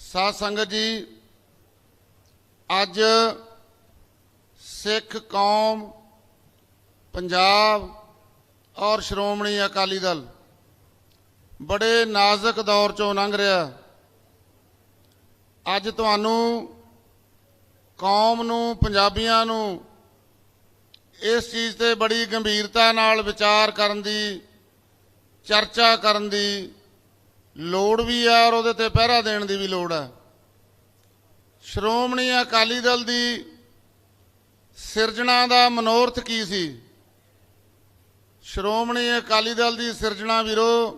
ਸਾਧ ਸੰਗਤ ਜੀ, ਅੱਜ ਸਿੱਖ ਕੌਮ, ਪੰਜਾਬ ਔਰ ਸ਼੍ਰੋਮਣੀ ਅਕਾਲੀ ਦਲ ਬੜੇ ਨਾਜ਼ੁਕ ਦੌਰ ਚੋਂ ਲੰਘ ਰਿਹਾ ਅੱਜ ਤੁਹਾਨੂੰ ਕੌਮ ਨੂੰ, ਪੰਜਾਬੀਆਂ ਨੂੰ ਇਸ ਚੀਜ਼ ਤੇ ਬੜੀ ਗੰਭੀਰਤਾ ਨਾਲ ਵਿਚਾਰ ਕਰਨ ਦੀ, ਚਰਚਾ ਕਰਨ ਦੀ ਲੋੜ ਵੀ ਹੈ ਔਰ ਉਹਦੇ ਤੇ ਪਹਿਰਾ ਦੇਣ ਦੀ ਵੀ ਲੋੜ ਹੈ ਸ਼੍ਰੋਮਣੀ ਅਕਾਲੀ ਦਲ ਦੀ ਸਿਰਜਣਾ ਦਾ ਮਨੋਰਥ ਕੀ ਸੀ? ਸ਼੍ਰੋਮਣੀ ਅਕਾਲੀ ਦਲ ਦੀ ਸਿਰਜਣਾ ਵੀਰੋ,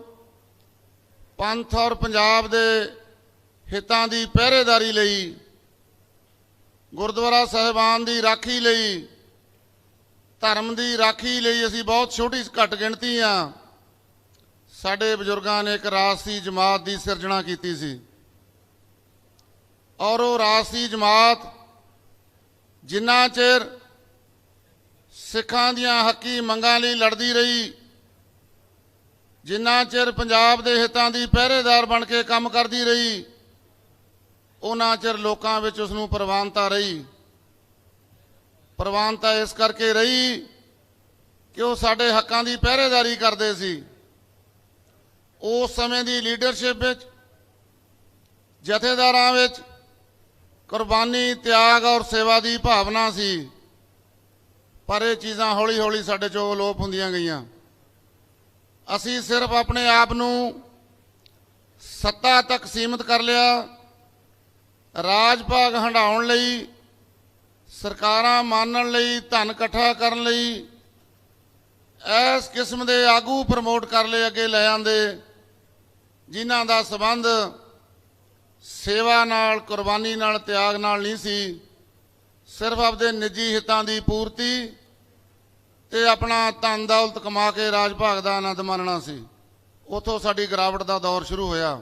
ਪੰਥ ਔਰ ਪੰਜਾਬ ਦੇ ਹਿੱਤਾਂ ਦੀ ਪਹਿਰੇਦਾਰੀ ਲਈ, ਗੁਰਦੁਆਰਾ ਸਾਹਿਬਾਨ ਦੀ ਰਾਖੀ ਲਈ, ਧਰਮ ਦੀ ਰਾਖੀ ਲਈ ਅਸੀਂ ਬਹੁਤ ਛੋਟੀ ਘੱਟ ਗਿਣਤੀ ਆ। ਸਾਡੇ ਬਜ਼ੁਰਗਾਂ ਨੇ ਇੱਕ ਰਾਜਸੀ ਜਮਾਤ ਦੀ ਸਿਰਜਣਾ ਕੀਤੀ ਸੀ। ਔਰ ਉਹ ਰਾਸ਼ੀ ਜਮਾਤ ਜਿੰਨਾ ਚਿਰ ਸਿੱਖਾਂ ਦੀਆਂ ਹੱਕੀ ਮੰਗਾਂ ਲਈ ਲੜਦੀ ਰਹੀ, ਜਿੰਨਾ ਚਿਰ ਪੰਜਾਬ ਦੇ ਹਿੱਤਾਂ ਦੀ ਪਹਿਰੇਦਾਰ ਬਣ ਕੇ ਕੰਮ ਕਰਦੀ ਰਹੀ ਉਹਨਾਂ ਚਿਰ ਲੋਕਾਂ ਵਿੱਚ ਉਸ ਨੂੰ ਪ੍ਰਵਾਨਤਾ ਰਹੀ। ਪ੍ਰਵਾਨਤਾ ਇਸ ਕਰਕੇ ਰਹੀ ਕਿ ਉਹ ਸਾਡੇ ਹੱਕਾਂ ਦੀ ਪਹਿਰੇਦਾਰੀ ਕਰਦੇ ਸੀ। ਉਸ ਸਮੇਂ ਦੀ ਲੀਡਰਸ਼ਿਪ ਵਿੱਚ, ਜਥੇਦਾਰਾਂ ਵਿੱਚ ਕੁਰਬਾਨੀ, ਤਿਆਗ ਔਰ ਸੇਵਾ ਦੀ ਭਾਵਨਾ ਸੀ। ਪਰ ਇਹ ਚੀਜ਼ਾਂ ਹੌਲੀ-ਹੌਲੀ ਸਾਡੇ ਚੋਂ ਅਲੋਪ ਹੁੰਦੀਆਂ ਗਈਆਂ। ਅਸੀਂ ਸਿਰਫ ਆਪਣੇ ਆਪ ਨੂੰ ਸੱਤਾ ਤੱਕ ਸੀਮਿਤ ਕਰ ਲਿਆ। ਰਾਜ ਭਾਗ ਹੰਡਾਉਣ ਲਈ, ਸਰਕਾਰਾਂ ਮਾਨਣ ਲਈ, ਧਨ ਇਕੱਠਾ ਕਰਨ ਲਈ, ਇਸ ਕਿਸਮ ਦੇ ਆਗੂ ਪ੍ਰਮੋਟ ਕਰ ਲਏ, ਅੱਗੇ ਲੈ ਆਂਦੇ। ਜਿਨ੍ਹਾਂ ਦਾ ਸਬੰਧ ਸੇਵਾ ਨਾਲ, ਕੁਰਬਾਨੀ ਨਾਲ, ਤਿਆਗ ਨਾਲ ਨਹੀਂ ਸੀ, ਸਿਰਫ ਆਪਦੇ ਨਿੱਜੀ ਹਿੱਤਾਂ ਦੀ ਪੂਰਤੀ ਤੇ ਆਪਣਾ ਧਨ ਦੌਲਤ ਕਮਾ ਕੇ ਰਾਜ ਭਾਗ ਦਾ ਆਨੰਦ ਮਾਣਨਾ ਸੀ। ਉਥੋਂ ਸਾਡੀ ਗਰਾਵਟ ਦਾ ਦੌਰ ਸ਼ੁਰੂ ਹੋਇਆ।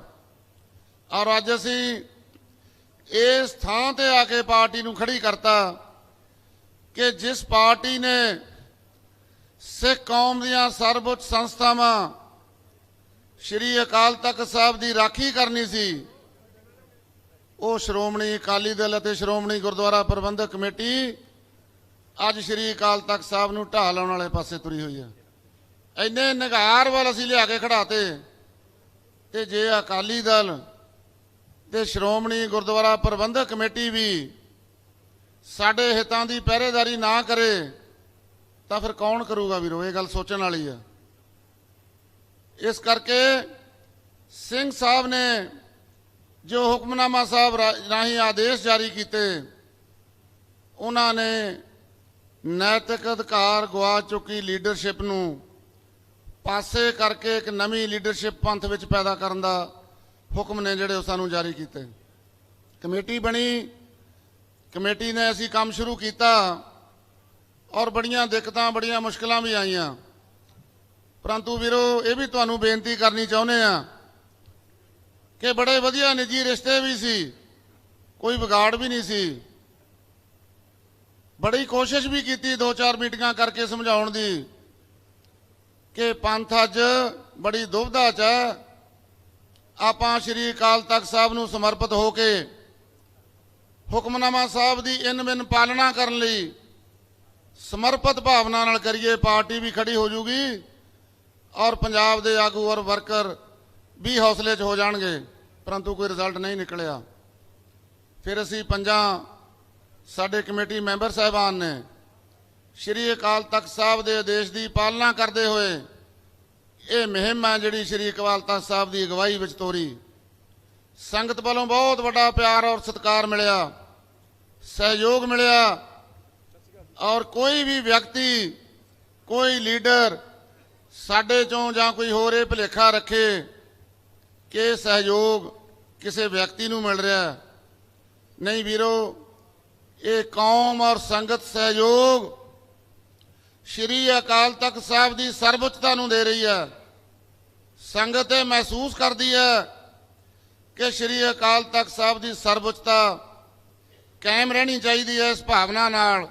ਔਰ ਅੱਜ ਅਸੀਂ ਇਸ ਥਾਂ ਤੇ ਆ ਕੇ ਪਾਰਟੀ ਨੂੰ ਖੜੀ ਕਰਤਾ ਕਿ ਜਿਸ ਪਾਰਟੀ ਨੇ ਸਿੱਖ ਕੌਮ ਦੀਆਂ ਸਰਵਉੱਚ ਸੰਸਥਾਵਾਂ ਸ਼੍ਰੀ ਅਕਾਲ ਤਖਤ ਸਾਹਿਬ ਦੀ ਰਾਖੀ ਕਰਨੀ ਸੀ। ਉਹ ਸ਼੍ਰੋਮਣੀ ਅਕਾਲੀ ਦਲ ਅਤੇ ਸ਼੍ਰੋਮਣੀ ਗੁਰਦੁਆਰਾ ਪ੍ਰਬੰਧਕ ਕਮੇਟੀ ਅੱਜ ਸ਼੍ਰੀ ਅਕਾਲ ਤਖਤ ਸਾਹਿਬ ਨੂੰ ਢਾਹ ਲਾਉਣ ਵਾਲੇ ਪਾਸੇ ਤੁਰੀ ਹੋਈ ਹੈ ਇੰਨੇ ਨਿਗਾਰ ਵੱਲ ਅਸੀਂ ਲਿਆ ਕੇ ਖੜਾਤੇ ਤੇ ਜੇ ਅਕਾਲੀ ਦਲ ਤੇ ਸ਼੍ਰੋਮਣੀ ਗੁਰਦੁਆਰਾ ਪ੍ਰਬੰਧਕ ਕਮੇਟੀ ਵੀ ਸਾਡੇ ਹਿੱਤਾਂ ਦੀ ਪਹਿਰੇਦਾਰੀ ਨਾ ਕਰੇ, ਤਾਂ ਫਿਰ ਕੌਣ ਕਰੂਗਾ ਵੀਰੋ? ਇਹ ਗੱਲ ਸੋਚਣ ਵਾਲੀ ਆ। ਇਸ ਕਰਕੇ ਸਿੰਘ ਸਾਹਿਬ ਨੇ ਜੋ ਹੁਕਮਨਾਮਾ ਸਾਹਿਬ ਰਾ- ਰਾਹੀਂ ਆਦੇਸ਼ ਜਾਰੀ ਕੀਤੇ, ਉਹਨਾਂ ਨੇ ਨੈਤਿਕ ਅਧਿਕਾਰ ਗਵਾ ਚੁੱਕੀ ਲੀਡਰਸ਼ਿਪ ਨੂੰ ਪਾਸੇ ਕਰਕੇ ਇੱਕ ਨਵੀਂ ਲੀਡਰਸ਼ਿਪ ਪੰਥ ਵਿੱਚ ਪੈਦਾ ਕਰਨ ਦਾ ਹੁਕਮ ਨੇ ਜਿਹੜੇ ਉਹ ਸਾਨੂੰ ਜਾਰੀ ਕੀਤੇ। ਕਮੇਟੀ ਬਣੀ, ਕਮੇਟੀ ਨੇ ਅਸੀਂ ਕੰਮ ਸ਼ੁਰੂ ਕੀਤਾ ਔਰ ਬੜੀਆਂ ਦਿੱਕਤਾਂ, ਬੜੀਆਂ ਮੁਸ਼ਕਲਾਂ ਵੀ ਆਈਆਂ। ਪਰੰਤੂ ਵੀਰੋ, ਇਹ ਵੀ ਤੁਹਾਨੂੰ ਬੇਨਤੀ ਕਰਨੀ ਚਾਹੁੰਦੇ ਆ ਕਿ ਬੜੇ ਵਧੀਆ ਨਿੱਜੀ ਰਿਸ਼ਤੇ ਵੀ ਸੀ, ਕੋਈ ਵਿਗਾੜ ਵੀ ਨਹੀਂ ਸੀ। ਬੜੀ ਕੋਸ਼ਿਸ਼ ਵੀ ਕੀਤੀ ਦੋ ਚਾਰ ਮੀਟਿੰਗਾਂ ਕਰਕੇ ਸਮਝਾਉਣ ਦੀ ਕਿ ਪੰਥ ਅੱਜ ਬੜੀ ਦੁਬਧਾ 'ਚ ਹੈ। ਆਪਾਂ ਸ਼੍ਰੀ ਅਕਾਲ ਤਖਤ ਸਾਹਿਬ ਨੂੰ ਸਮਰਪਿਤ ਹੋ ਕੇ ਹੁਕਮਨਾਮਾ ਸਾਹਿਬ ਦੀ ਇਨ ਬਿਨ ਪਾਲਣਾ ਕਰਨ ਲਈ ਸਮਰਪਿਤ ਭਾਵਨਾ ਨਾਲ ਕਰੀਏ, ਪਾਰਟੀ ਵੀ ਖੜੀ ਹੋ ਜੂਗੀ। ਔਰ ਪੰਜਾਬ ਦੇ ਆਗੂ ਔਰ ਵਰਕਰ ਵੀ ਹੌਸਲੇ 'ਚ ਹੋ ਜਾਣਗੇ, ਪਰੰਤੂ ਕੋਈ ਰਿਜ਼ਲਟ ਨਹੀਂ ਨਿਕਲਿਆ। ਫਿਰ ਅਸੀਂ ਪੰਜਾਂ ਸਾਡੇ ਕਮੇਟੀ ਮੈਂਬਰ ਸਾਹਿਬਾਨ ਨੇ ਸ਼੍ਰੀ ਅਕਾਲ ਤਖਤ ਸਾਹਿਬ ਦੇ ਆਦੇਸ਼ ਦੀ ਪਾਲਣਾ ਕਰਦੇ ਹੋਏ ਇਹ ਮੁਹਿੰਮ ਹੈ ਜਿਹੜੀ ਸ਼੍ਰੀ ਅਕਾਲ ਤਖਤ ਸਾਹਿਬ ਦੀ ਅਗਵਾਈ ਵਿੱਚ ਤੋਰੀ। ਸੰਗਤ ਵੱਲੋਂ ਬਹੁਤ ਵੱਡਾ ਪਿਆਰ ਔਰ ਸਤਿਕਾਰ ਮਿਲਿਆ, ਸਹਿਯੋਗ ਮਿਲਿਆ ਔਰ ਕੋਈ ਵੀ ਵਿਅਕਤੀ, ਕੋਈ ਲੀਡਰ ਸਾਡੇ ਚੋਂ ਜਾਂ ਕੋਈ ਹੋਰ ਇਹ ਭੁਲੇਖਾ ਰੱਖੇ ਕਿ ਸਹਿਯੋਗ ਕਿਸੇ ਵਿਅਕਤੀ ਨੂੰ ਮਿਲ ਰਿਹਾ ਨਹੀਂ ਵੀਰੋ, ਇਹ ਕੌਮ ਔਰ ਸੰਗਤ ਸਹਿਯੋਗ ਸ਼੍ਰੀ ਅਕਾਲ ਤਖਤ ਸਾਹਿਬ ਦੀ ਸਰਵਉੱਚਤਾ ਨੂੰ ਦੇ ਰਹੀ ਹੈ। ਸੰਗਤ ਇਹ ਮਹਿਸੂਸ ਕਰਦੀ ਹੈ ਕਿ ਸ਼੍ਰੀ ਅਕਾਲ ਤਖਤ ਸਾਹਿਬ ਦੀ ਸਰਵਉੱਚਤਾ ਕਾਇਮ ਰਹਿਣੀ ਚਾਹੀਦੀ ਹੈ। ਇਸ ਭਾਵਨਾ ਨਾਲ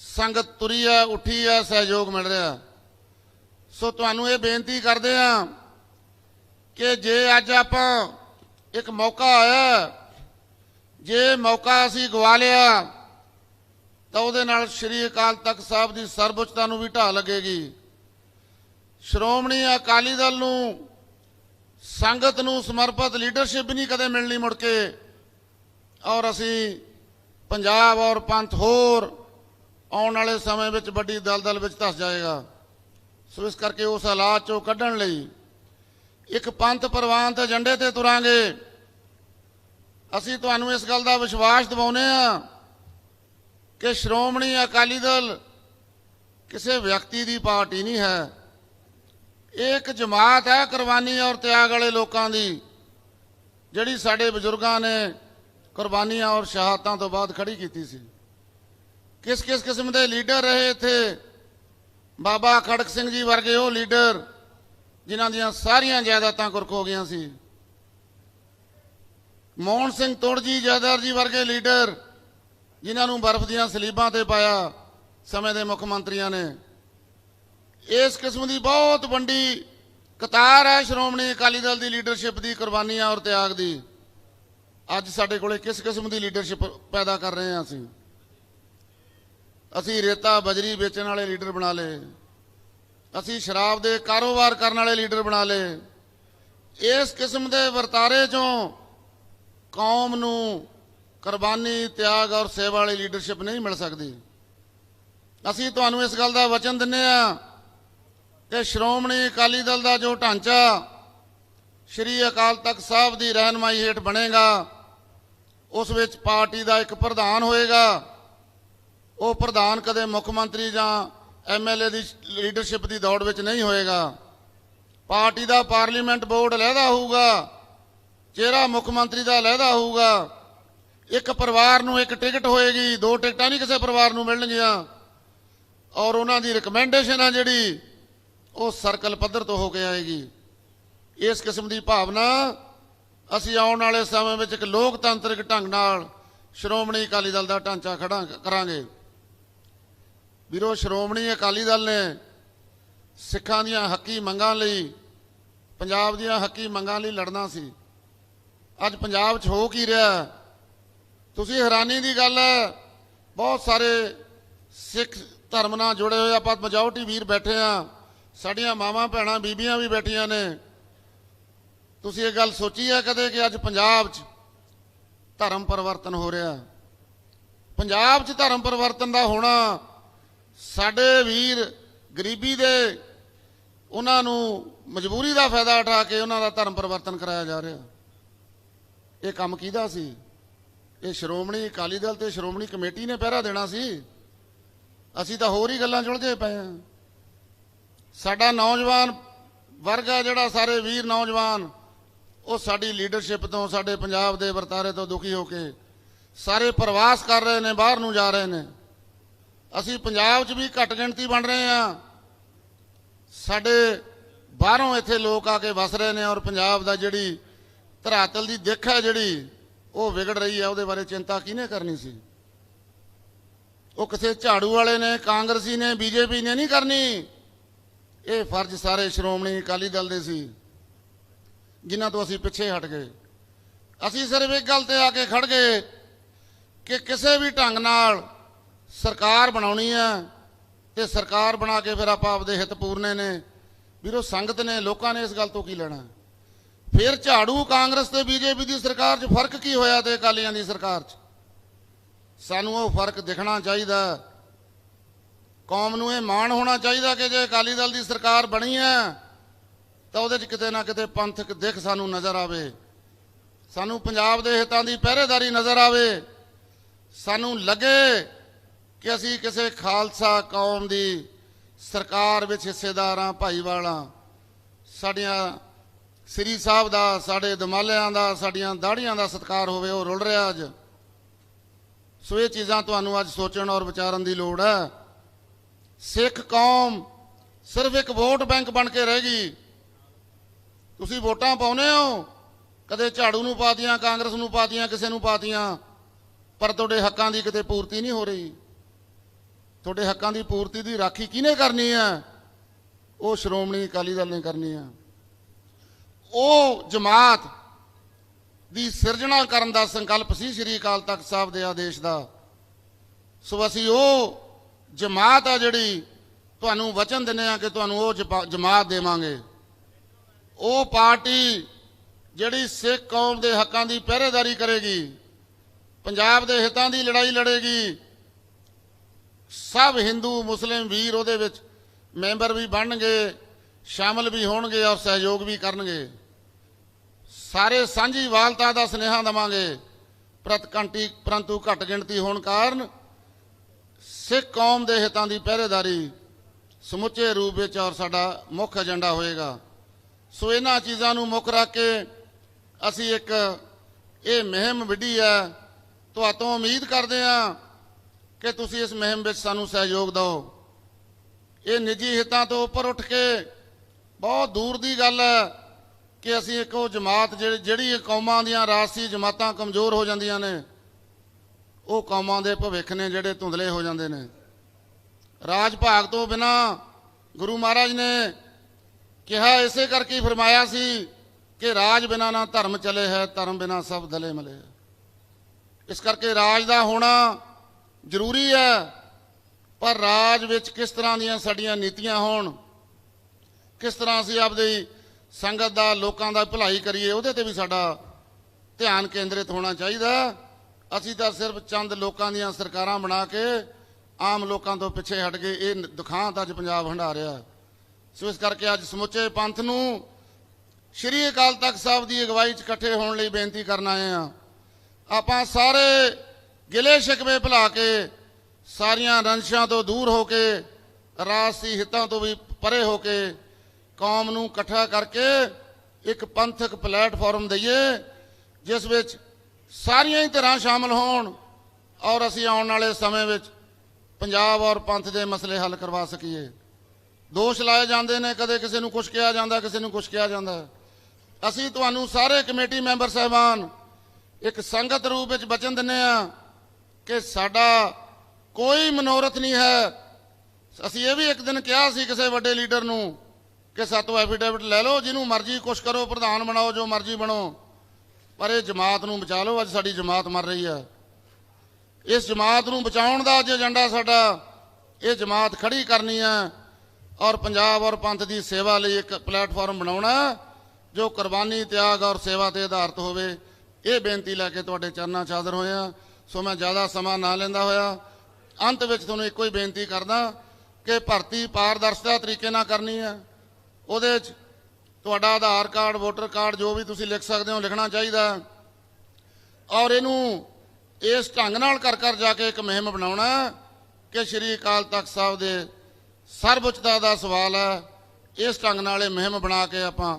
ਸੰਗਤ ਤੁਰੀ ਹੈ, ਉੱਠੀ ਹੈ, ਸਹਿਯੋਗ ਮਿਲ ਰਿਹਾ ਸੋ ਤੁਹਾਨੂੰ ਇਹ ਬੇਨਤੀ ਕਰਦੇ ਹਾਂ ਕਿ ਜੇ ਅੱਜ ਆਪਾਂ ਇੱਕ ਮੌਕਾ ਆਇਆ, ਜੇ ਮੌਕਾ ਅਸੀਂ ਗਵਾ ਲਿਆ, ਤਾਂ ਉਹਦੇ ਨਾਲ ਸ਼੍ਰੀ ਅਕਾਲ ਤਖਤ ਸਾਹਿਬ ਦੀ ਸਰਵਉੱਚਤਾ ਨੂੰ ਵੀ ਢਾਹ ਲੱਗੇਗੀ। ਸ਼੍ਰੋਮਣੀ ਅਕਾਲੀ ਦਲ ਨੂੰ, ਸੰਗਤ ਨੂੰ ਸਮਰਪਿਤ ਲੀਡਰਸ਼ਿਪ ਨਹੀਂ ਕਦੇ ਮਿਲਣੀ ਮੁੜ ਕੇ। ਔਰ ਅਸੀਂ ਪੰਜਾਬ ਔਰ ਪੰਥ ਹੋਰ ਆਉਣ ਵਾਲੇ ਸਮੇਂ ਵਿੱਚ ਵੱਡੀ ਦਲਦਲ ਵਿੱਚ ਧਸ ਜਾਏਗਾ। ਸੋ ਇਸ ਕਰਕੇ ਉਸ ਹਾਲਾਤ ਚੋਂ ਕੱਢਣ ਲਈ ਇੱਕ ਪੰਥ ਪ੍ਰਵਾਨ ਤੇ ਏਜੰਡੇ ਤੇ ਤੁਰਾਂਗੇ। ਅਸੀਂ ਤੁਹਾਨੂੰ ਇਸ ਗੱਲ ਦਾ ਵਿਸ਼ਵਾਸ ਦਿਵਾਉਂਦੇ ਆ ਕਿ ਸ਼੍ਰੋਮਣੀ ਅਕਾਲੀ ਦਲ ਕਿਸੇ ਵਿਅਕਤੀ ਦੀ ਪਾਰਟੀ ਨਹੀਂ ਹੈ। ਇਹ ਇੱਕ ਜਮਾਤ ਹੈ ਕੁਰਬਾਨੀ ਔਰ ਤਿਆਗ ਵਾਲੇ ਲੋਕਾਂ ਦੀ, ਜਿਹੜੀ ਸਾਡੇ ਬਜ਼ੁਰਗਾਂ ਨੇ ਕੁਰਬਾਨੀਆਂ ਔਰ ਸ਼ਹਾਦਤਾਂ ਤੋਂ ਬਾਅਦ ਖੜੀ ਕੀਤੀ ਸੀ। ਕਿਸ ਕਿਸ ਕਿਸਮ ਦੇ ਲੀਡਰ ਰਹੇ ਇੱਥੇ? ਬਾਬਾ ਖੜਕ ਸਿੰਘ ਜੀ ਵਰਗੇ ਉਹ ਲੀਡਰ ਜਿਨ੍ਹਾਂ ਦੀਆਂ ਸਾਰੀਆਂ ਜਾਇਦਾਦਾਂ ਕੁਰਕ ਹੋ ਗਈਆਂ ਸੀ। ਮੋਹਨ ਸਿੰਘ ਤੋੜਜੀ ਜੈਦਾਰ ਜੀ ਵਰਗੇ ਲੀਡਰ ਜਿਨ੍ਹਾਂ ਨੂੰ ਬਰਫ਼ ਦੀਆਂ ਸਲੀਬਾਂ ਤੇ ਪਾਇਆ ਸਮੇਂ ਦੇ ਮੁੱਖ ਮੰਤਰੀਆਂ ਨੇ। ਇਸ ਕਿਸਮ ਦੀ ਬਹੁਤ ਵੱਡੀ ਕਤਾਰ ਹੈ ਸ਼੍ਰੋਮਣੀ ਅਕਾਲੀ ਦਲ ਦੀ ਲੀਡਰਸ਼ਿਪ ਦੀ, ਕੁਰਬਾਨੀਆਂ ਔਰ ਤਿਆਗ ਦੀ। ਅੱਜ ਸਾਡੇ ਕੋਲੇ ਕਿਸ ਕਿਸਮ ਦੀ ਲੀਡਰਸ਼ਿਪ ਪੈਦਾ ਕਰ ਰਹੇ ਹਾਂ ਅਸੀਂ? ਅਸੀਂ ਰੇਤਾ, ਬਜਰੀ ਵੇਚਣ ਵਾਲੇ ਲੀਡਰ ਬਣਾ ਲਏ। ਅਸੀਂ ਸ਼ਰਾਬ ਦੇ ਕਾਰੋਬਾਰ ਕਰਨ ਵਾਲੇ ਲੀਡਰ ਬਣਾ ਲਏ। ਇਸ ਕਿਸਮ ਦੇ ਵਰਤਾਰੇ ਚੋਂ ਕੌਮ ਨੂੰ ਕੁਰਬਾਨੀ, ਤਿਆਗ ਔਰ ਸੇਵਾ ਵਾਲੀ ਲੀਡਰਸ਼ਿਪ ਨਹੀਂ ਮਿਲ ਸਕਦੀ। ਅਸੀਂ ਤੁਹਾਨੂੰ ਇਸ ਗੱਲ ਦਾ ਵਚਨ ਦਿੰਨੇ ਆ ਕਿ ਸ਼੍ਰੋਮਣੀ ਅਕਾਲੀ ਦਲ ਦਾ ਜੋ ਢਾਂਚਾ ਸ਼੍ਰੀ ਅਕਾਲ ਤਖਤ ਸਾਹਿਬ ਦੀ ਰਹਿਨਮਾਈ ਹੇਠ ਬਣੇਗਾ, ਉਸ ਵਿੱਚ ਪਾਰਟੀ ਦਾ ਇੱਕ ਪ੍ਰਧਾਨ ਹੋਏਗਾ। ਉਹ ਪ੍ਰਧਾਨ ਕਦੇ ਮੁੱਖ ਮੰਤਰੀ ਜਾਂ ਐਮਐਲਏ ਦੀ ਲੀਡਰਸ਼ਿਪ ਦੀ ਦੌੜ ਵਿੱਚ ਨਹੀਂ ਹੋਏਗਾ। ਪਾਰਟੀ ਦਾ ਪਾਰਲੀਮੈਂਟ ਬੋਰਡ ਲਹਿਦਾ ਹੋਊਗਾ, ਚਿਹਰਾ ਮੁੱਖ ਮੰਤਰੀ ਦਾ ਲਹਿਦਾ ਹੋਊਗਾ। ਇੱਕ ਪਰਿਵਾਰ ਨੂੰ ਇੱਕ ਟਿਕਟ ਹੋਏਗੀ, ਦੋ ਟਿਕਟਾਂ ਨਹੀਂ ਕਿਸੇ ਪਰਿਵਾਰ ਨੂੰ ਮਿਲਣਗੀਆਂ। ਔਰ ਉਹਨਾਂ ਦੀ ਰეკਮੈਂਡੇਸ਼ਨ ਆ ਜਿਹੜੀ, ਉਹ ਸਰਕਲ ਪੱਧਰ ਤੋਂ ਹੋ ਕੇ ਆਏਗੀ। ਇਸ ਕਿਸਮ ਦੀ ਭਾਵਨਾ ਅਸੀਂ ਆਉਣ ਵਾਲੇ ਸਮੇਂ ਵਿੱਚ ਇੱਕ ਲੋਕਤੰਤਰਿਕ ਢੰਗ ਨਾਲ ਸ਼੍ਰੋਮਣੀ ਅਕਾਲੀ ਦਲ ਦਾ ਢਾਂਚਾ ਖੜਾ ਕਰਾਂਗੇ। ਵੀਰੋ, ਸ਼੍ਰੋਮਣੀ ਅਕਾਲੀ ਦਲ ਨੇ ਸਿੱਖਾਂ ਦੀਆਂ ਹੱਕੀ ਮੰਗਾਂ ਲਈ, ਪੰਜਾਬ ਦੀਆਂ ਹੱਕੀ ਮੰਗਾਂ ਲਈ ਲੜਨਾ ਸੀ। ਅੱਜ ਪੰਜਾਬ 'ਚ ਹੋ ਕੀ ਰਿਹਾ? ਤੁਸੀਂ ਹੈਰਾਨੀ ਦੀ ਗੱਲ ਹੈ, ਬਹੁਤ ਸਾਰੇ ਸਿੱਖ ਧਰਮ ਨਾਲ ਜੁੜੇ ਹੋਏ ਆਪਾਂ ਮੈਜੋਰਟੀ ਵੀਰ ਬੈਠੇ ਆ ਸਾਡੀਆਂ ਮਾਵਾਂ ਭੈਣਾਂ ਬੀਬੀਆਂ ਵੀ ਬੈਠੀਆਂ ਨੇ। ਤੁਸੀਂ ਇਹ ਗੱਲ ਸੋਚੀ ਹੈ ਕਦੇ ਕਿ ਅੱਜ ਪੰਜਾਬ 'ਚ ਧਰਮ ਪਰਿਵਰਤਨ ਹੋ ਰਿਹਾ? ਪੰਜਾਬ 'ਚ ਧਰਮ ਪਰਿਵਰਤਨ ਦਾ ਹੋਣਾ ਸਾਡੇ ਵੀਰ ਗਰੀਬੀ ਦੇ ਉਹਨਾਂ ਨੂੰ ਮਜਬੂਰੀ ਦਾ ਫਾਇਦਾ ਉਠਾ ਕੇ ਉਹਨਾਂ ਦਾ ਧਰਮ ਪਰਿਵਰਤਨ ਕਰਾਇਆ ਜਾ ਰਿਹਾ। ਇਹ ਕੰਮ ਕਿਹਦਾ ਸੀ? ਇਹ ਸ਼੍ਰੋਮਣੀ ਅਕਾਲੀ ਦਲ ਤੇ ਸ਼੍ਰੋਮਣੀ ਕਮੇਟੀ ਨੇ ਪਹਿਰਾ ਦੇਣਾ ਸੀ। ਅਸੀਂ ਤਾਂ ਹੋਰ ਹੀ ਗੱਲਾਂ 'ਚ ਪਏ ਹਾਂ। ਸਾਡਾ ਨੌਜਵਾਨ ਵਰਗ ਆ ਜਿਹੜਾ ਸਾਰੇ ਵੀਰ ਨੌਜਵਾਨ, ਉਹ ਸਾਡੀ ਲੀਡਰਸ਼ਿਪ ਤੋਂ, ਸਾਡੇ ਪੰਜਾਬ ਦੇ ਵਰਤਾਰੇ ਤੋਂ ਦੁਖੀ ਹੋ ਕੇ ਸਾਰੇ ਪ੍ਰਵਾਸ ਕਰ ਰਹੇ ਨੇ, ਬਾਹਰ ਨੂੰ ਜਾ ਰਹੇ ਨੇ। ਅਸੀਂ ਪੰਜਾਬ 'ਚ ਵੀ ਘੱਟ ਗਿਣਤੀ ਬਣ ਰਹੇ ਹਾਂ। ਸਾਡੇ ਬਾਹਰੋਂ ਇੱਥੇ ਲੋਕ ਆ ਕੇ ਵਸ ਰਹੇ ਨੇ ਔਰ ਪੰਜਾਬ ਦਾ ਜਿਹੜੀ ਧਰਾਤਲ ਦੀ ਦਿੱਖ ਹੈ ਜਿਹੜੀ, ਉਹ ਵਿਗੜ ਰਹੀ ਹੈ, ਉਹਦੇ ਬਾਰੇ ਚਿੰਤਾ ਕਿਹਨੇ ਕਰਨੀ ਸੀ? ਉਹ ਕਿਸੇ ਝਾੜੂ ਵਾਲੇ ਨੇ, ਕਾਂਗਰਸੀ ਨੇ, ਬੀਜੇਪੀ ਨੇ ਨਹੀਂ ਕਰਨੀ। ਇਹ ਫਰਜ਼ ਸਾਰੇ ਸ਼੍ਰੋਮਣੀ ਅਕਾਲੀ ਦਲ ਦੇ ਸੀ, ਜਿਨ੍ਹਾਂ ਤੋਂ ਅਸੀਂ ਪਿੱਛੇ ਹਟ ਗਏ। ਅਸੀਂ ਸਿਰਫ ਇੱਕ ਗੱਲ ਤੇ ਆ ਕੇ ਖੜ ਗਏ ਕਿ ਕਿਸੇ ਵੀ ਢੰਗ ਨਾਲ ਸਰਕਾਰ ਬਣਾਉਣੀ ਹੈ ਤੇ ਸਰਕਾਰ ਬਣਾ ਕੇ ਫਿਰ ਆਪਾਂ ਆਪਦੇ ਹਿੱਤ ਪੂਰਨੇ ਨੇ। ਵੀਰੋ, ਸੰਗਤ ਨੇ ਲੋਕਾਂ ਨੇ ਇਸ ਗੱਲ ਤੋਂ ਕੀ ਲੈਣਾ? ਫਿਰ ਝਾੜੂ ਕਾਂਗਰਸ ਤੇ ਬੀਜੇਪੀ ਦੀ ਸਰਕਾਰ 'ਚ ਫ਼ਰਕ ਕੀ ਹੋਇਆ ਤੇ ਅਕਾਲੀਆਂ ਦੀ ਸਰਕਾਰ 'ਚ? ਸਾਨੂੰ ਉਹ ਫ਼ਰਕ ਦਿਖਣਾ ਚਾਹੀਦਾ। ਕੌਮ ਨੂੰ ਇਹ ਮਾਣ ਹੋਣਾ ਚਾਹੀਦਾ ਕਿ ਜੇ ਅਕਾਲੀ ਦਲ ਦੀ ਸਰਕਾਰ ਬਣੀ ਹੈ ਤਾਂ ਉਹਦੇ 'ਚ ਕਿਤੇ ਨਾ ਕਿਤੇ ਪੰਥਕ ਦਿੱਖ ਸਾਨੂੰ ਨਜ਼ਰ ਆਵੇ। ਸਾਨੂੰ ਪੰਜਾਬ ਦੇ ਹਿੱਤਾਂ ਦੀ ਪਹਿਰੇਦਾਰੀ ਨਜ਼ਰ ਆਵੇ। ਸਾਨੂੰ ਲੱਗੇ ਕਿ ਅਸੀਂ ਕਿਸੇ ਖਾਲਸਾ ਕੌਮ ਦੀ ਸਰਕਾਰ ਵਿੱਚ ਹਿੱਸੇਦਾਰ ਹਾਂ ਭਾਈਵਾਲਾਂ, ਸਾਡੀਆਂ ਸ੍ਰੀ ਸਾਹਿਬ ਦਾ, ਸਾਡੇ ਦਮਾਲਿਆਂ ਦਾ, ਸਾਡੀਆਂ ਦਾੜੀਆਂ ਦਾ ਸਤਿਕਾਰ ਹੋਵੇ, ਉਹ ਰੁਲ ਰਿਹਾ ਅੱਜ। ਸੋ ਇਹ ਚੀਜ਼ਾਂ ਤੁਹਾਨੂੰ ਅੱਜ ਸੋਚਣ ਔਰ ਵਿਚਾਰਨ ਦੀ ਲੋੜ ਹੈ। ਸਿੱਖ ਕੌਮ ਸਿਰਫ ਇੱਕ ਵੋਟ ਬੈਂਕ ਬਣ ਕੇ ਰਹਿ ਗਈ। ਤੁਸੀਂ ਵੋਟਾਂ ਪਾਉਨੇ ਹੋ, ਕਦੇ ਝਾੜੂ ਨੂੰ ਪਾਤੀਆਂ, ਕਾਂਗਰਸ ਨੂੰ ਪਾਤੀਆਂ, ਕਿਸੇ ਨੂੰ ਪਾਤੀਆਂ, ਪਰ ਤੁਹਾਡੇ ਹੱਕਾਂ ਦੀ ਕਿਤੇ ਪੂਰਤੀ ਨਹੀਂ ਹੋ ਰਹੀ। ਤੁਹਾਡੇ ਹੱਕਾਂ ਦੀ ਪੂਰਤੀ ਦੀ ਰਾਖੀ ਕਿਹਨੇ ਕਰਨੀ ਹੈ ਉਹ ਸ਼੍ਰੋਮਣੀ ਅਕਾਲੀ ਦਲ ਨੇ ਕਰਨੀ ਹੈ ਉਹ ਜਮਾਤ ਦੀ ਸਿਰਜਣਾ ਕਰਨ ਦਾ ਸੰਕਲਪ ਸੀ ਸ੍ਰੀ ਅਕਾਲ ਤਖਤ ਸਾਹਿਬ ਦੇ ਆਦੇਸ਼ ਦਾ। ਸੋ ਅਸੀਂ ਉਹ ਜਮਾਤ ਆ ਜਿਹੜੀ ਤੁਹਾਨੂੰ ਵਚਨ ਦਿੰਦੇ ਆ ਕਿ ਤੁਹਾਨੂੰ ਉਹ ਜਪਾ- ਜਮਾਤ ਦੇਵਾਂਗੇ। ਉਹ ਪਾਰਟੀ ਜਿਹੜੀ ਸਿੱਖ ਕੌਮ ਦੇ ਹੱਕਾਂ ਦੀ ਪਹਿਰੇਦਾਰੀ ਕਰੇਗੀ, ਪੰਜਾਬ ਦੇ ਹਿੱਤਾਂ ਦੀ ਲੜਾਈ ਲੜੇਗੀ ਸਭ ਹਿੰਦੂ, ਮੁਸਲਿਮ, ਵੀਰ ਉਹਦੇ ਵਿੱਚ ਮੈਂਬਰ ਵੀ ਬਣਨਗੇ, ਸ਼ਾਮਲ ਵੀ ਹੋਣਗੇ ਔਰ ਸਹਿਯੋਗ ਵੀ ਕਰਨਗੇ। ਸਾਰੇ ਸਾਂਝੀ ਵਾਲਤਾ ਦਾ ਸੁਨੇਹਾ ਦਵਾਂਗੇ। ਪ੍ਰਤਕੰਟੀ ਪਰੰਤੂ ਘੱਟ ਗਿਣਤੀ ਹੋਣ ਕਾਰਨ ਸਿੱਖ ਕੌਮ ਦੇ ਹਿੱਤਾਂ ਦੀ ਪਹਿਰੇਦਾਰੀ ਸਮੁੱਚੇ ਰੂਪ ਵਿੱਚ ਔਰ ਸਾਡਾ ਮੁੱਖ ਏਜੰਡਾ ਹੋਏਗਾ। ਸੋ ਇਹਨਾਂ ਚੀਜ਼ਾਂ ਨੂੰ ਮੁੱਖ ਰੱਖ ਕੇ ਅਸੀਂ ਇੱਕ ਇਹ ਮੁਹਿੰਮ ਵਿੱਢੀ ਹੈ। ਤੁਹਾਤੋਂ ਉਮੀਦ ਕਰਦੇ ਹਾਂ ਕਿ ਤੁਸੀਂ ਇਸ ਮੁਹਿੰਮ ਵਿੱਚ ਸਾਨੂੰ ਸਹਿਯੋਗ ਦਿਓ। ਇਹ ਨਿੱਜੀ ਹਿੱਤਾਂ ਤੋਂ ਉੱਪਰ ਉੱਠ ਕੇ ਬਹੁਤ ਦੂਰ ਦੀ ਗੱਲ ਹੈ ਕਿ ਅਸੀਂ ਇੱਕ ਉਹ ਜਮਾਤ ਜਿਹੜੀ ਜਿਹੜੀ ਕੌਮਾਂ ਦੀਆਂ ਰਾਸ਼ਟਰੀ ਜਮਾਤਾਂ ਕਮਜ਼ੋਰ ਹੋ ਜਾਂਦੀਆਂ ਨੇ, ਉਹ ਕੌਮਾਂ ਦੇ ਭਵਿੱਖ ਨੇ ਜਿਹੜੇ ਧੁੰਦਲੇ ਹੋ ਜਾਂਦੇ ਨੇ। ਰਾਜ ਭਾਗ ਤੋਂ ਬਿਨਾ ਗੁਰੂ ਮਹਾਰਾਜ ਨੇ ਕਿਹਾ ਇਸੇ ਕਰਕੇ ਫਰਮਾਇਆ ਸੀ ਕਿ ਰਾਜ ਬਿਨਾ ਨਾ ਧਰਮ ਚਲੇ ਹੈ, ਧਰਮ ਬਿਨਾ ਸਭ ਦਲੇ ਮਲੇ ਹੈ। ਇਸ ਕਰਕੇ ਰਾਜ ਦਾ ਹੋਣਾ ਜ਼ਰੂਰੀ ਹੈ ਪਰ ਰਾਜ ਵਿੱਚ ਕਿਸ ਤਰ੍ਹਾਂ ਦੀਆਂ ਸਾਡੀਆਂ ਨੀਤੀਆਂ ਹੋਣ, ਕਿਸ ਤਰ੍ਹਾਂ ਅਸੀਂ ਆਪਦੀ ਸੰਗਤ ਦਾ, ਲੋਕਾਂ ਦਾ ਭਲਾਈ ਕਰੀਏ, ਉਹਦੇ ਤੇ ਵੀ ਸਾਡਾ ਧਿਆਨ ਕੇਂਦਰਿਤ ਹੋਣਾ ਚਾਹੀਦਾ। ਅਸੀਂ ਤਾਂ ਸਿਰਫ ਚੰਦ ਲੋਕਾਂ ਦੀਆਂ ਸਰਕਾਰਾਂ ਬਣਾ ਕੇ ਆਮ ਲੋਕਾਂ ਤੋਂ ਪਿੱਛੇ ਹਟ ਗਏ ਇਹ ਦੁਖਾਂਤ ਅੱਜ ਪੰਜਾਬ ਹੰਢਾ ਰਿਹਾ ਸੋ ਇਸ ਕਰਕੇ ਅੱਜ ਸਮੁੱਚੇ ਪੰਥ ਨੂੰ ਸ਼੍ਰੀ ਅਕਾਲ ਤਖਤ ਸਾਹਿਬ ਦੀ ਅਗਵਾਈ 'ਚ ਇਕੱਠੇ ਹੋਣ ਲਈ ਬੇਨਤੀ ਕਰਨ ਆਏ ਆ ਆਪਾਂ ਸਾਰੇ ਗਿਲੇ ਸ਼ਿਕਵੇ ਭੁਲਾ ਕੇ ਸਾਰੀਆਂ ਰੰਸ਼ਾਂ ਤੋਂ ਦੂਰ ਹੋ ਕੇ ਰਾਜਸੀ ਹਿੱਤਾਂ ਤੋਂ ਵੀ ਪਰੇ ਹੋ ਕੇ ਕੌਮ ਨੂੰ ਇਕੱਠਾ ਕਰਕੇ ਇੱਕ ਪੰਥਕ ਪਲੇਟਫਾਰਮ ਦਈਏ, ਜਿਸ ਵਿੱਚ ਸਾਰੀਆਂ ਹੀ ਤਰ੍ਹਾਂ ਸ਼ਾਮਲ ਹੋਣ ਔਰ ਅਸੀਂ ਆਉਣ ਵਾਲੇ ਸਮੇਂ ਵਿੱਚ ਪੰਜਾਬ ਔਰ ਪੰਥ ਦੇ ਮਸਲੇ ਹੱਲ ਕਰਵਾ ਸਕੀਏ। ਦੋਸ਼ ਲਾਏ ਜਾਂਦੇ ਨੇ, ਕਦੇ ਕਿਸੇ ਨੂੰ ਕੁਛ ਕਿਹਾ ਜਾਂਦਾ, ਕਿਸੇ ਨੂੰ ਕੁਛ ਕਿਹਾ ਜਾਂਦਾ। ਅਸੀਂ ਤੁਹਾਨੂੰ ਸਾਰੇ ਕਮੇਟੀ ਮੈਂਬਰ ਸਹਿਬਾਨ ਇੱਕ ਸੰਗਤ ਰੂਪ ਵਿੱਚ ਬਚਨ ਦਿੰਨੇ ਆ ਕਿ ਸਾਡਾ ਕੋਈ ਮਨੋਰਥ ਨਹੀਂ ਹੈ। ਅਸੀਂ ਇਹ ਵੀ ਇੱਕ ਦਿਨ ਕਿਹਾ ਸੀ ਕਿਸੇ ਵੱਡੇ ਲੀਡਰ ਨੂੰ ਕਿ ਸਾਤੋਂ ਐਫੀਡੇਵਿਟ ਲੈ ਲਓ, ਜਿਹਨੂੰ ਮਰਜ਼ੀ ਕੁਛ ਕਰੋ, ਪ੍ਰਧਾਨ ਬਣਾਓ, ਜੋ ਮਰਜ਼ੀ ਬਣੋ। ਪਰ ਇਹ ਜਮਾਤ ਨੂੰ ਬਚਾ ਲਓ, ਅੱਜ ਸਾਡੀ ਜਮਾਤ ਮਰ ਰਹੀ ਹੈ। ਇਸ ਜਮਾਤ ਨੂੰ ਬਚਾਉਣ ਦਾ ਅੱਜ ਏਜੰਡਾ ਸਾਡਾ, ਇਹ ਜਮਾਤ ਖੜੀ ਕਰਨੀ ਹੈ ਔਰ ਪੰਜਾਬ ਔਰ ਪੰਥ ਦੀ ਸੇਵਾ ਲਈ ਇੱਕ ਪਲੇਟਫਾਰਮ ਬਣਾਉਣਾ ਜੋ ਕੁਰਬਾਨੀ, ਤਿਆਗ ਔਰ ਸੇਵਾ ਤੇ ਆਧਾਰਿਤ ਹੋਵੇ। ਇਹ ਬੇਨਤੀ ਲੈ ਕੇ ਤੁਹਾਡੇ ਚਰਨਾਂ 'ਚ ਹਾਜ਼ਰ ਹੋਇਆ ਸੋ ਮੈਂ ਜ਼ਿਆਦਾ ਸਮਾਂ ਨਾ ਲੈਂਦਾ ਹੋਇਆ। ਅੰਤ ਵਿੱਚ ਤੁਹਾਨੂੰ ਇੱਕੋ ਹੀ ਬੇਨਤੀ ਕਰਦਾ ਕਿ ਭਰਤੀ ਪਾਰਦਰਸ਼ਤਾ ਤਰੀਕੇ ਨਾਲ ਕਰਨੀ ਹੈ। ਉਹਦੇ 'ਚ ਤੁਹਾਡਾ ਆਧਾਰ ਕਾਰਡ, ਵੋਟਰ ਕਾਰਡ ਜੋ ਵੀ ਤੁਸੀਂ ਲਿਖ ਸਕਦੇ ਹੋ ਲਿਖਣਾ ਚਾਹੀਦਾ ਔਰ ਇਹਨੂੰ ਇਸ ਢੰਗ ਨਾਲ ਕਰ ਕਰ ਜਾ ਕੇ ਇੱਕ ਮੁਹਿੰਮ ਬਣਾਉਣਾ ਕਿ ਸ਼੍ਰੀ ਅਕਾਲ ਤਖਤ ਸਾਹਿਬ ਦੇ ਸਰਵਉੱਚਤਾ ਦਾ ਸਵਾਲ ਹੈ। ਇਸ ਢੰਗ ਨਾਲ ਇਹ ਮੁਹਿੰਮ ਬਣਾ ਕੇ ਆਪਾਂ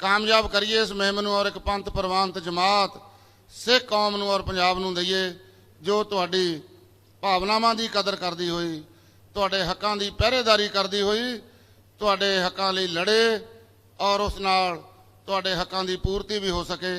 ਕਾਮਯਾਬ ਕਰੀਏ ਇਸ ਮੁਹਿੰਮ ਨੂੰ ਔਰ ਇੱਕ ਪੰਥ ਪ੍ਰਵਾਨਤ ਜਮਾਤ ਸਿੱਖ ਕੌਮ ਨੂੰ ਔਰ ਪੰਜਾਬ ਨੂੰ ਦਈਏ, ਜੋ ਤੁਹਾਡੀ ਭਾਵਨਾਵਾਂ ਦੀ ਕਦਰ ਕਰਦੀ ਹੋਈ, ਤੁਹਾਡੇ ਹੱਕਾਂ ਦੀ ਪਹਿਰੇਦਾਰੀ ਕਰਦੀ ਹੋਈ, ਤੁਹਾਡੇ ਹੱਕਾਂ ਲਈ ਲੜੇ ਔਰ ਉਸ ਨਾਲ ਤੁਹਾਡੇ ਹੱਕਾਂ ਦੀ ਪੂਰਤੀ ਵੀ ਹੋ ਸਕੇ।